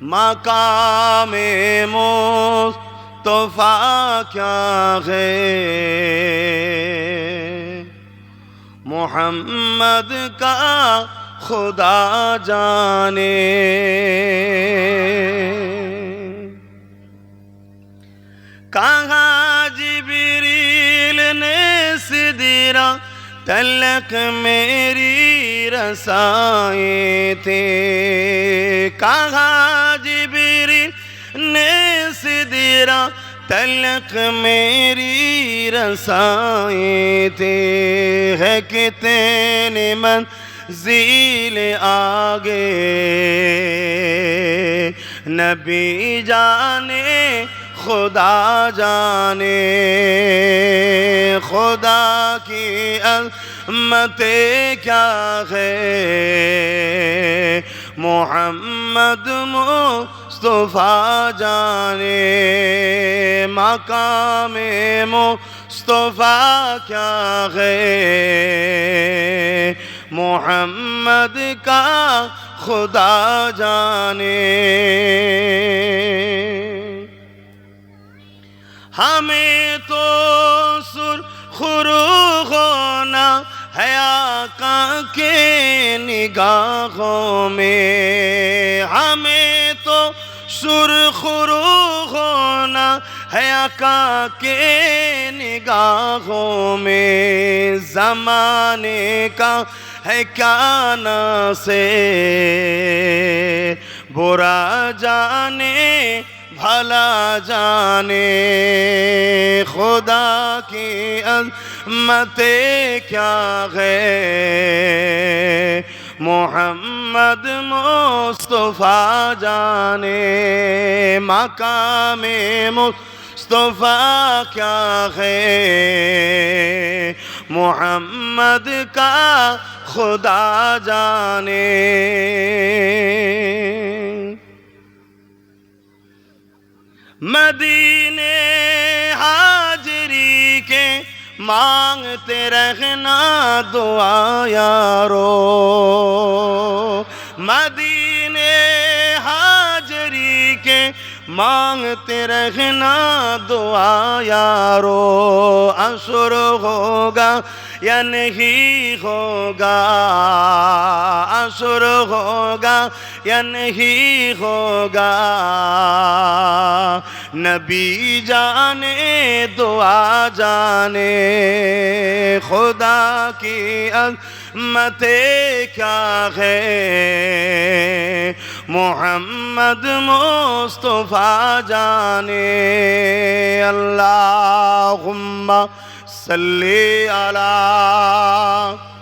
مقام مصطفیٰ کیا ہے محمد کا خدا جانے کہاں جبریل نے سیرا تلک میری رسائے تھے کہاں تیرا تلک میری رسائی تھے ہے کتنے من زیل آگے نبی جانے خدا جانے خدا کی عزمت کیا ہے মোহাম্মদ মুস্তফা জানে মাকামে মুস্তফা ক্যা হে মোহাম্মদ কা খুদা জানে हमें तो सुर खुरू होना है आका के निगाहों में हमें तो सुरखरू होना है आका के निगाहों में जमाने का है क्या न से बुरा जाने भला जाने खुदा की अज रहमतें क्या है मोहम्मद मुस्तफ़ा जाने मकाम मुस्तफ़ा क्या है मोहम्मद का खुदा जाने मदीने मांगते रहना दुआ यारो مانگتے رہنا دعا یارو اصر ہوگا یا نہیں ہوگا اصر ہوگا یا نہیں ہوگا نبی جانے دعا جانے خدا کی عظمتیں کیا ہے মোহাম্মদ মোস্তফা জানে আল্লাহ সাল্লি আলা